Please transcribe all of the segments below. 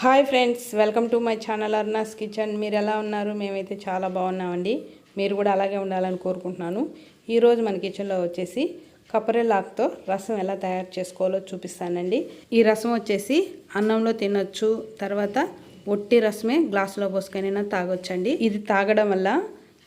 Hi friends welcome to my channel Arna's kitchen. మీరు ఎలా ఉన్నారు? మేమైతే చాలా బాగున్నామండి. మీరు కూడా అలాగే ఉండాలని కోరుకుంటున్నాను. ఈరోజు మన కిచెన్లో వచ్చేసి కపరెలాక్తో రసం ఎలా తయారు చేసుకోవాలో చూపిస్తానండి. ఈ రసం వచ్చేసి అన్నంలో తినొచ్చు తర్వాత ఒట్టి రసమే గ్లాసులో పోసుకొనైనా తాగొచ్చండి. ఇది తాగడం వల్ల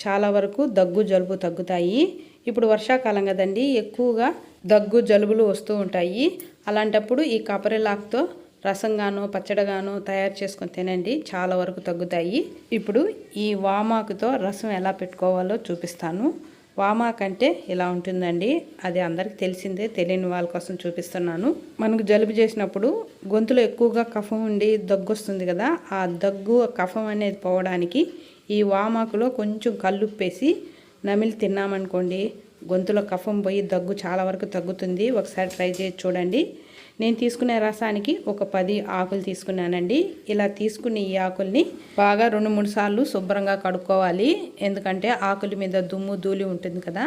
చాలా వరకు దగ్గు జలుబు తగ్గుతాయి. ఇప్పుడు వర్షాకాలం కదండి ఎక్కువగా దగ్గు జలుబులు వస్తూ ఉంటాయి. అలాంటప్పుడు ఈ కపరెలాక్తో రసంగానో పచ్చడిగానో తయారు చేసుకొని తినండి. చాలా వరకు తగ్గుతాయి. ఇప్పుడు ఈ వామాకుతో రసం ఎలా పెట్టుకోవాలో చూపిస్తాను. వామాక్ అంటే ఇలా ఉంటుందండి. అది అందరికి తెలిసిందే తెలియని వాళ్ళ కోసం చూపిస్తున్నాను. మనకు జలుబు చేసినప్పుడు గొంతులో ఎక్కువగా కఫం ఉండి దగ్గు వస్తుంది కదా ఆ దగ్గు కఫం అనేది పోవడానికి ఈ వామాకులో కొంచెం కల్లుప్పేసి నమిలి తిన్నామనుకోండి గొంతులో కఫం పోయి దగ్గు చాలా వరకు తగ్గుతుంది. ఒకసారి ట్రై చేసి చూడండి. నేను తీసుకునే రసానికి ఒక పది ఆకులు తీసుకున్నానండి. ఇలా తీసుకుని ఈ ఆకుల్ని బాగా రెండు మూడు సార్లు శుభ్రంగా కడుక్కోవాలి. ఎందుకంటే ఆకుల మీద దుమ్ము ధూళి ఉంటుంది కదా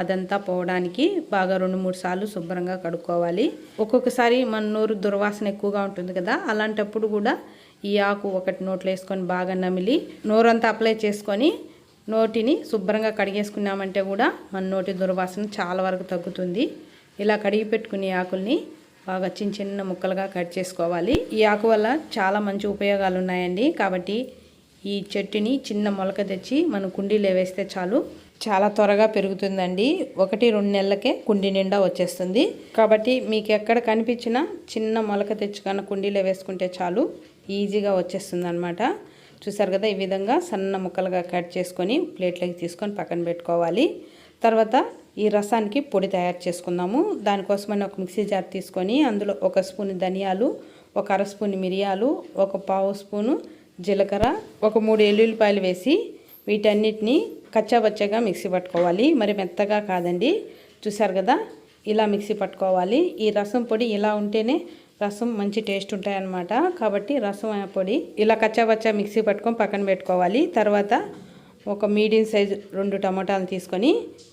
అదంతా పోవడానికి బాగా రెండు మూడు సార్లు శుభ్రంగా కడుక్కోవాలి. ఒక్కొక్కసారి మన నోరు దుర్వాసన ఎక్కువగా ఉంటుంది కదా అలాంటప్పుడు కూడా ఈ ఆకు ఒకటి నోట్లో వేసుకొని బాగా నమిలి నోరంతా అప్లై చేసుకొని నోటిని శుభ్రంగా కడిగేసుకున్నామంటే కూడా మన నోటి దుర్వాసన చాలా వరకు తగ్గుతుంది. ఇలా కడిగి పెట్టుకునే ఆకుల్ని బాగా చిన్న చిన్న ముక్కలుగా కట్ చేసుకోవాలి. ఈ ఆకు వల్ల చాలా మంచి ఉపయోగాలు ఉన్నాయండి కాబట్టి ఈ చెట్టుని చిన్న మొలక తెచ్చి మనం కుండీలో వేస్తే చాలు. చాలా త్వరగా పెరుగుతుందండి. ఒకటి రెండు నెలలకే కుండీ నిండా వచ్చేస్తుంది. కాబట్టి మీకు ఎక్కడ కనిపించినా చిన్న మొలక తెచ్చుకున్న కుండీలో వేసుకుంటే చాలు. ఈజీగా వచ్చేస్తుంది అనమాట చూసారు కదా ఈ విధంగా సన్న ముక్కలుగా కట్ చేసుకొని ప్లేట్లోకి తీసుకొని పక్కన పెట్టుకోవాలి. తర్వాత ఈ రసానికి పొడి తయారు చేసుకుందాము. దానికోసమని ఒక మిక్సీ జార్ తీసుకొని అందులో ఒక స్పూన్ ధనియాలు ఒక అర స్పూన్ మిరియాలు ఒక పావు స్పూను జీలకర్ర ఒక మూడు ఎల్లుల్లిపాయలు వేసి వీటన్నిటిని కచ్చాబచ్చగా మిక్సీ పట్టుకోవాలి. మరి మెత్తగా కాదండి. చూసారు కదా? ఇలా మిక్సీ పట్టుకోవాలి. ఈ రసం పొడి ఇలా ఉంటేనే రసం మంచి టేస్ట్ ఉంటాయన్నమాట. కాబట్టి రసం పొడి ఇలా కచ్చాబచ్చా మిక్సీ పట్టుకొని పక్కన పెట్టుకోవాలి. తర్వాత ఒక మీడియం సైజు రెండు టమోటాలు తీసుకొని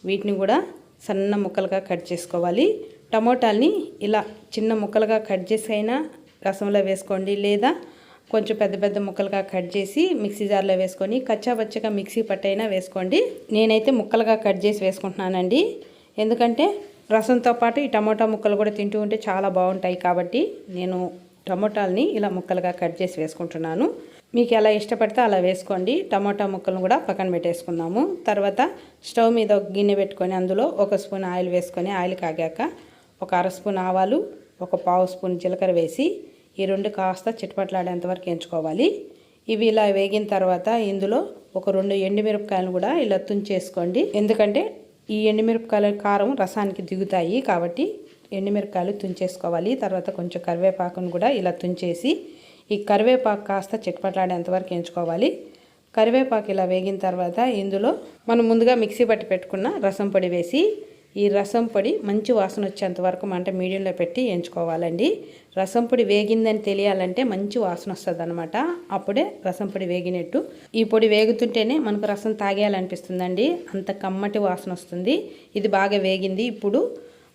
వీటిని కూడా సన్న ముక్కలుగా కట్ చేసుకోవాలి. టమోటాల్ని ఇలా చిన్న ముక్కలుగా కట్ చేసి అయినా రసంలో వేసుకోండి. లేదా కొంచెం పెద్ద పెద్ద ముక్కలుగా కట్ చేసి మిక్సీ జార్లో వేసుకొని కచ్చాబచ్చగా మిక్సీ పట్టైనా వేసుకోండి. నేనైతే ముక్కలుగా కట్ చేసి వేసుకుంటున్నానండి. ఎందుకంటే రసంతో పాటు ఈ టమోటా ముక్కలు కూడా తింటూ ఉంటే చాలా బాగుంటాయి కాబట్టి నేను టమోటాలని ఇలా ముక్కలుగా కట్ చేసి వేసుకుంటున్నాను. మీకు ఎలా ఇష్టపడితే అలా వేసుకోండి. టమాటా ముక్కలను కూడా పక్కన పెట్టేసుకుందాము. తర్వాత స్టవ్ మీద ఒక గిన్నె పెట్టుకొని అందులో ఒక స్పూన్ ఆయిల్ వేసుకొని ఆయిల్ కాగాక ఒక అర స్పూన్ ఆవాలు ఒక పావు స్పూన్ జీలకర్ర వేసి ఈ రెండు కాస్త చిటపట్లాడేంత వరకు ఎంచుకోవాలి. ఇవి ఇలా వేగిన తర్వాత ఇందులో ఒక రెండు ఎండుమిరపకాయలను కూడా ఇలా తుంచేసుకోండి. ఎందుకంటే ఈ ఎండుమిరపకాయల కారం రసానికి దిగుతాయి కాబట్టి ఎండుమిరపకాయలు తుంచేసుకోవాలి. తర్వాత కొంచెం కరివేపాకును కూడా ఇలా తుంచేసి ఈ కరివేపాకు కాస్త చిక్కపట్లాడేంతవరకు ఎంచుకోవాలి. కరివేపాకు ఇలా వేగిన తర్వాత ఇందులో మనం ముందుగా మిక్సీ పట్టి పెట్టుకున్న రసం పొడి వేసి ఈ రసం పొడి మంచి వాసన వచ్చేంత వరకు మంట మీడియంలో పెట్టి ఎంచుకోవాలండి. రసం పొడి వేగిందని తెలియాలంటే మంచి వాసన వస్తుంది అనమాట అప్పుడే రసం పొడి వేగినట్టు. ఈ పొడి వేగుతుంటేనే మనకు రసం తాగేయాలనిపిస్తుందండి. అంత కమ్మటి వాసన వస్తుంది. ఇది బాగా వేగింది. ఇప్పుడు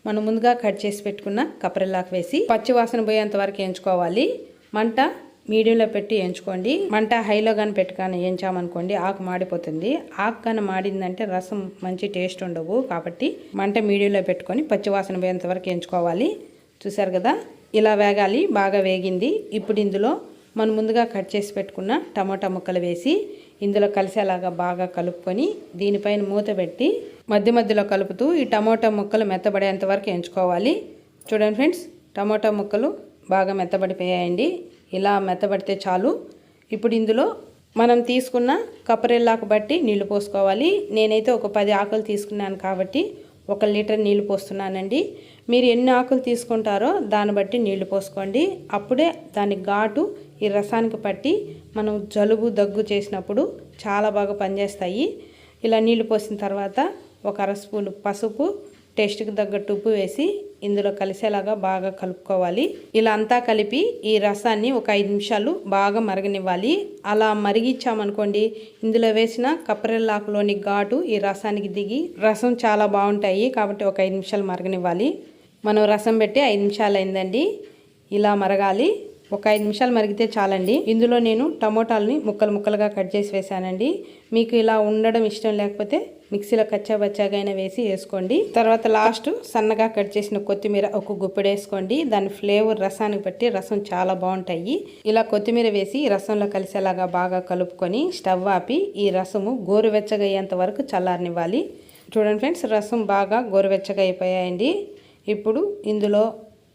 మనం ముందుగా కట్ చేసి పెట్టుకున్న కప్రెల్లాకు వేసి పచ్చి వాసన పోయేంత వరకు ఎంచుకోవాలి. మంట మీడియంలో పెట్టి ఎంచుకోండి. మంట హైలో కానీ పెట్టుకొని ఎంచామనుకోండి ఆకు మాడిపోతుంది. ఆకు కానీ మాడిందంటే రసం మంచి టేస్ట్ ఉండవు కాబట్టి మంట మీడియంలో పెట్టుకొని పచ్చివాసన పోయేంత వరకు ఎంచుకోవాలి. చూసారు కదా? ఇలా వేగాలి బాగా వేగింది. ఇప్పుడు ఇందులో మనం ముందుగా కట్ చేసి పెట్టుకున్న టమాటా ముక్కలు వేసి ఇందులో కలిసేలాగా బాగా కలుపుకొని దీనిపైన మూత పెట్టి మధ్య మధ్యలో కలుపుతూ ఈ టమాటా ముక్కలు మెత్తబడేంత వరకు ఎంచుకోవాలి. చూడండి ఫ్రెండ్స్ టమాటా ముక్కలు బాగా మెత్తబడిపోయాయండి. ఇలా మెత్తబడితే చాలు. ఇప్పుడు ఇందులో మనం తీసుకున్న కపరెల్లాకు బట్టి నీళ్ళు పోసుకోవాలి. నేనైతే ఒక పది ఆకులు తీసుకున్నాను కాబట్టి ఒక లీటర్ నీళ్ళు పోస్తున్నానండి. మీరు ఎన్ని ఆకులు తీసుకుంటారో దాన్ని బట్టి నీళ్ళు పోసుకోండి. అప్పుడే దాని ఘాటు ఈ రసానికి పట్టి మనం జలుబు దగ్గు చేసినప్పుడు చాలా బాగా పనిచేస్తాయి. ఇలా నీళ్ళు పోసిన తర్వాత ఒక అర స్పూన్ పసుపు టేస్ట్కి తగ్గట్టు ఉప్పు వేసి ఇందులో కలిసేలాగా బాగా కలుపుకోవాలి. ఇలా అంతా కలిపి ఈ రసాన్ని ఒక ఐదు నిమిషాలు బాగా మరగనివ్వాలి. అలా మరిగించామనుకోండి ఇందులో వేసిన కప్రెల్లాకులోని ఘాటు ఈ రసానికి దిగి రసం చాలా బాగుంటాయి కాబట్టి ఒక ఐదు నిమిషాలు మరగనివ్వాలి. మనం రసం పెట్టి ఐదు నిమిషాలు అయిందండి. ఇలా మరగాలి. ఒక ఐదు నిమిషాలు మరిగితే చాలండి. ఇందులో నేను టమోటాలని ముక్కలు ముక్కలుగా కట్ చేసి వేసానండి. మీకు ఇలా ఉండడం ఇష్టం లేకపోతే మిక్సీలో కచ్చా బచ్చాగా అయినా వేసి వేసుకోండి. తర్వాత లాస్ట్ సన్నగా కట్ చేసిన కొత్తిమీర ఒక గుప్పెడు వేసుకోండి. దాని ఫ్లేవర్ రసానికి బట్టి రసం చాలా బాగుంటాయి. ఇలా కొత్తిమీర వేసి రసంలో కలిసేలాగా బాగా కలుపుకొని స్టవ్ ఆపి ఈ రసము గోరువెచ్చగా అయ్యేంత వరకు చల్లారనివ్వాలి. చూడండి ఫ్రెండ్స్ రసం బాగా గోరువెచ్చగా అయిపోయాయండి. ఇప్పుడు ఇందులో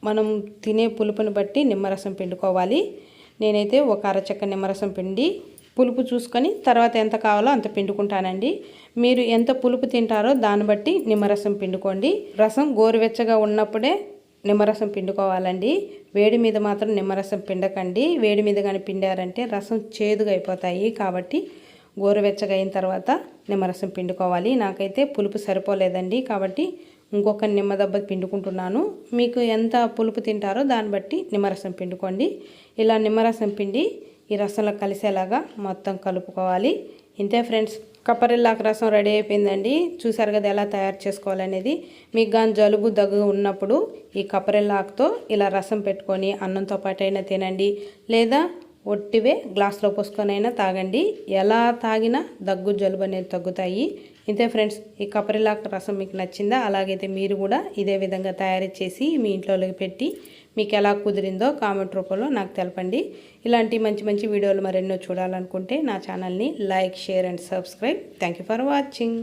మనం తినే పులుపుని బట్టి నిమ్మరసం పిండుకోవాలి. నేనైతే ఒక అరచక్క నిమ్మరసం పిండి పులుపు చూసుకొని తర్వాత ఎంత కావాలో అంత పిండుకుంటానండి. మీరు ఎంత పులుపు తింటారో దాన్ని బట్టి నిమ్మరసం పిండుకోండి. రసం గోరువెచ్చగా ఉన్నప్పుడే నిమ్మరసం పిండుకోవాలండి. వేడి మీద మాత్రం నిమ్మరసం పిండకండి. వేడి మీద కానీ పిండారంటే రసం చేదుగా అయిపోతాయి కాబట్టి గోరువెచ్చగా అయిన తర్వాత నిమ్మరసం పిండుకోవాలి. నాకైతే పులుపు సరిపోలేదండి కాబట్టి ఇంకొక నిమ్మదబ్బ పిండుకుంటున్నాను. మీకు ఎంత పులుపు తింటారో దాన్ని బట్టి నిమ్మరసం పిండుకోండి. ఇలా నిమ్మరసం పిండి ఈ రసంలో కలిసేలాగా మొత్తం కలుపుకోవాలి. ఇంతే ఫ్రెండ్స్ కప్పరిల్లాకు రసం రెడీ అయిపోయిందండి. చూసారు కదా ఎలా తయారు చేసుకోవాలనేది. మీకు కానీ జలుబు దగ్గు ఉన్నప్పుడు ఈ కప్పరిల్లాకుతో ఇలా రసం పెట్టుకొని అన్నంతో పాటైనా తినండి. లేదా ఒట్టివే గ్లాస్లో పోసుకొనైనా తాగండి. ఎలా తాగినా దగ్గు జలుబు అనేది తగ్గుతాయి. ఇంతే ఫ్రెండ్స్ ఈ కపరిలాక్ రసం మీకు నచ్చిందా? అలాగైతే మీరు కూడా ఇదే విధంగా తయారు చేసి మీ ఇంట్లోకి పెట్టి మీకు ఎలా కుదిరిందో కామెంట్ రూపంలో నాకు తెలపండి. ఇలాంటి మంచి మంచి వీడియోలు మరెన్నో చూడాలనుకుంటే నా ఛానల్ని like share and subscribe. Thank for watching